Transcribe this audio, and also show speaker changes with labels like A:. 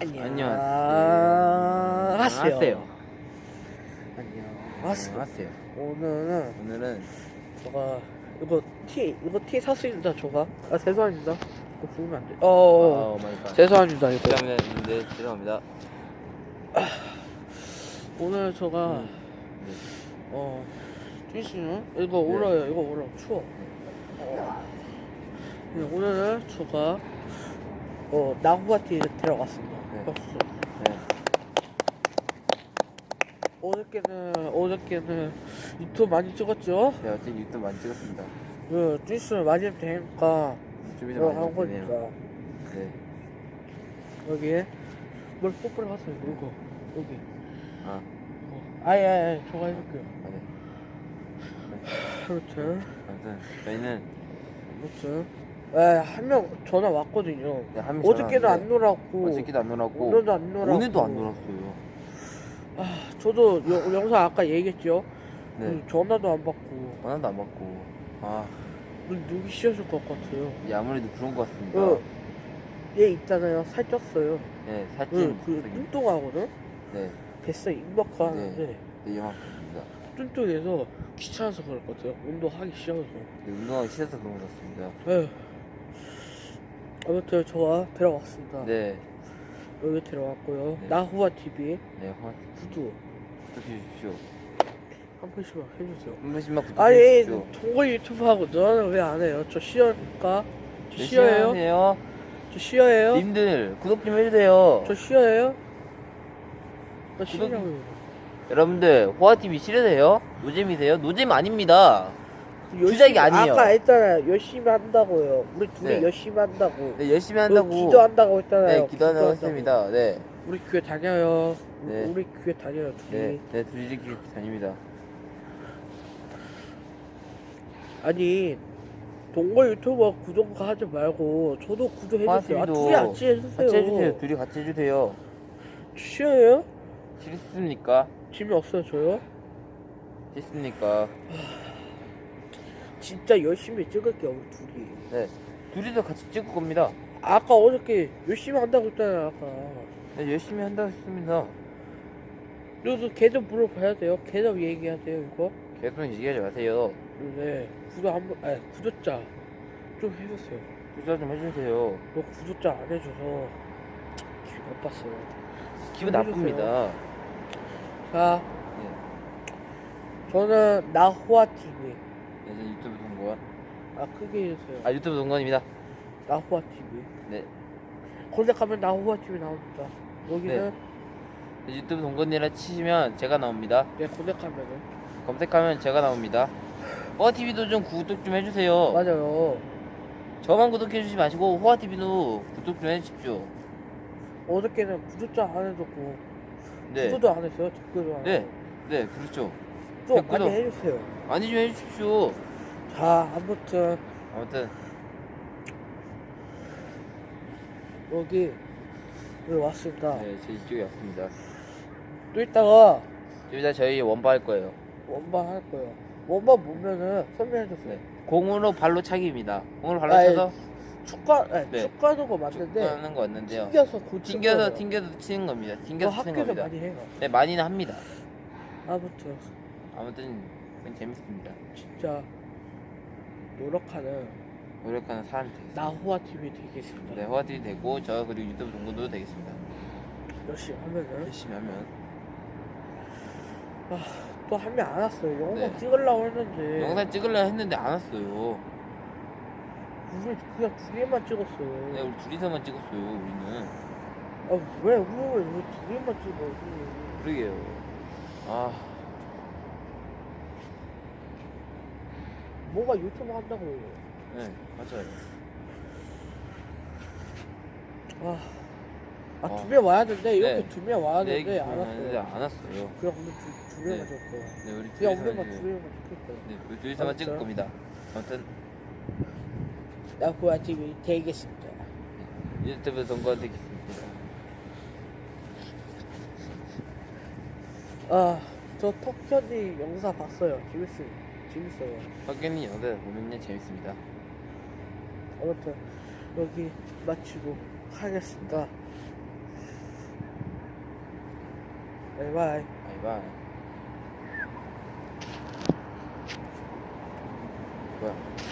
A: 안녕하세요.
B: 안녕하세요.
A: 안녕하세요. 오늘은
B: 오늘은
A: 제가 이거 티 이거 티 샀습니다. 저가 아 죄송합니다. 이거 부으면 안 돼.
B: 어,
A: 어,
B: 오 마이 갓.
A: 죄송합니다. 이거
B: 죄송합니다. 네, 죄송합니다.
A: 오늘 제가
B: 음, 네.
A: 어 쭈씨는 이거 울어요. 이거 울어 추워. 네, 오늘은 제가 어 나후아티 들어갔습니다.
B: 네.
A: 박수.
B: 네.
A: 어저께는 어저께는 유튜브 많이 찍었죠?
B: 네, 어제 유튜브 많이 찍었습니다.
A: 그 쭈씨는 많이 되니까
B: 유튜브도
A: 이거
B: 많이
A: 한. 거니까
B: 네.
A: 여기에 뭘 뽀뽀를 갔어요. 이거 여기.
B: 아,
A: 어. 아예 아예 저거 해볼게요.
B: 아, 네.
A: 아무튼
B: 아무튼 저희는
A: 아무튼 에한 명 전화 왔거든요.
B: 네, 한명
A: 어저께도 안 놀았고
B: 어저께도 안 놀았고
A: 오늘도 안 놀았고
B: 오늘도 안 놀았어요.
A: 아 저도 여- 영상 아까 얘기했죠.
B: 네.
A: 음, 전화도 안 받고
B: 하나도 안 받고 아,
A: 눈 누기 씌워줄 것 같아요.
B: 예, 아무래도 그런 것 같습니다.
A: 어, 얘 있잖아요. 살쪘어요.
B: 네,
A: 그,
B: 살찐
A: 그 뚱뚱하거든.
B: 네,
A: 뱃살 임박하 하는데
B: 네, 이만큼입니다.
A: 뚱뚱해서 귀찮아서 그럴 것 같아요. 운동하기 싫어서.
B: 네, 운동하기 싫어서 그런 것 같습니다.
A: 에휴. 아무튼 저와 들어갔습니다.
B: 네,
A: 여기 들어갔고요.
B: 네.
A: 나후아 TV
B: 네, 화
A: 구두
B: 구독해 주십시오.
A: 한 번씩만 해주세요.
B: 한 번씩만
A: 아니
B: 주십시오.
A: 동거 유튜브 하고 너는 왜 안 해요? 저 쉬어일까? 저
B: 네,
A: 쉬어예요?
B: 시원하세요.
A: 저 쉬어예요?
B: 님들 구독 좀 해주세요.
A: 저? 나
B: 구독-
A: 쉬냐고요.
B: 여러분들 호화 TV 싫으세요? 노잼이세요? 노잼 아닙니다. 주작이 아니에요.
A: 아까 했잖아요. 열심히 한다고요. 우리 둘이
B: 네.
A: 열심히 한다고.
B: 네, 열심히
A: 너
B: 한다고.
A: 기도한다고 했잖아요.
B: 네,
A: 기도한다고.
B: 했습니다. 네,
A: 우리 교회 다녀요.
B: 네.
A: 우리 교회 다녀요. 둘이.
B: 네, 네, 둘이끼리 다닙니다.
A: 아니 동거 유튜버 구독 하지 말고 저도 구독해주세요. 아,
B: 호화TV도
A: 둘이 같이 해주세요.
B: 같이 해주세요. 둘이 같이 해주세요.
A: 쉬어요?
B: 싫습니까?
A: 재미없어요 저요?
B: 싫습니까?
A: 진짜 열심히 찍을게요 우리 둘이.
B: 네, 둘이서 같이 찍을 겁니다.
A: 아까 어저께 열심히 한다고 했잖아요 아까.
B: 네, 열심히 한다고 했습니다.
A: 그래도 계정 물어봐야 돼요. 계정 얘기하세요 이거.
B: 계속 얘기하지 마세요.
A: 네 구독 한번 아니 구독자 좀 해주세요.
B: 투자 좀 해주세요.
A: 너 구독자 안 해줘서 기분 나빴어요.
B: 기분
A: 좀
B: 나쁩니다.
A: 자
B: 네,
A: 저는 나호아 TV.
B: 네, 저 유튜브 동건.
A: 아 크게 해주세요.
B: 아, 유튜브 동건입니다.
A: 나호아 TV.
B: 네.
A: 검색하면 나호아 TV 나옵니다. 여기는
B: 네, 유튜브 동건이라 치시면 제가 나옵니다.
A: 네, 검색하면은
B: 검색하면 제가 나옵니다. 호화 TV도 좀 구독 좀 해주세요.
A: 맞아요.
B: 저만 구독해 주지 마시고 호화 TV도 구독 좀 해주십시오.
A: 어저께는 구독자 안 해줬고
B: 네,
A: 구독도 안 했어요. 댓글도 안
B: 네. 네, 그렇죠.
A: 좀
B: 댓글도-
A: 많이 해주세요.
B: 많이 좀 해주십시오.
A: 자 아무튼
B: 아무튼
A: 여기 여기 왔습니다.
B: 네, 제 이쪽에 왔습니다.
A: 또 이따가
B: 좀 이따 저희 원바 할 거예요.
A: 원반 할 거예요. 원반 보면은 설명해줬어요.
B: 네. 공으로 발로 차기입니다. 공으로 발로
A: 아,
B: 차서
A: 축가 아니,
B: 네.
A: 거 맞는데
B: 하는 거 같는데요.
A: 튕겨서 고치는
B: 튕겨서
A: 거예요.
B: 튕겨서 치는 겁니다.
A: 그거
B: 튕겨서 치는
A: 학교에서
B: 겁니다.
A: 많이 해요.
B: 네, 많이는 합니다.
A: 아무튼
B: 아무튼 그건 재밌습니다.
A: 진짜 노력하는
B: 노력하는 사람이 되겠습니다.
A: 나호아 TV 되겠습니다.
B: 네, 호화TV 되고 저 그리고 유튜브 동거도 되겠습니다.
A: 열심히 하면은
B: 열심히 하면
A: 또 한 명 안 왔어요. 영상
B: 네.
A: 찍으려고 했는데
B: 영상 찍으려 했는데 안 왔어요.
A: 우리 그냥 두 개만 찍었어요.
B: 네, 우리 둘이서만 찍었어요. 우리는
A: 아, 왜 우리 왜두 개만 찍어?
B: 그러게요. 아,
A: 뭐가 유튜브 한다고요?
B: 네, 맞아요.
A: 아,
B: 어.
A: 아두 명 와야 되는데 이렇게
B: 네.
A: 두 명 와야
B: 네,
A: 되는데 안
B: 왔는데
A: 왔어요.
B: 안 왔어요.
A: 그냥 오늘 두, 두 명만
B: 네.
A: 거야.
B: 네, 우리
A: 그냥
B: 둘이서
A: 오늘만 두
B: 이제
A: 명만 거야.
B: 네, 우리 둘이서만 찍을
A: 알았어요.
B: 겁니다. 아무튼
A: 나호아 TV 되겠습니다.
B: 유튜브 동거 되겠습니다.
A: 아, 저 턱현이 영상 봤어요. 재밌어요. 재밌어요.
B: 박경민 여대 오면은 재밌습니다.
A: 아무튼 여기 마치고 하겠습니다. 바이바이.
B: 바이바이. 뭐야?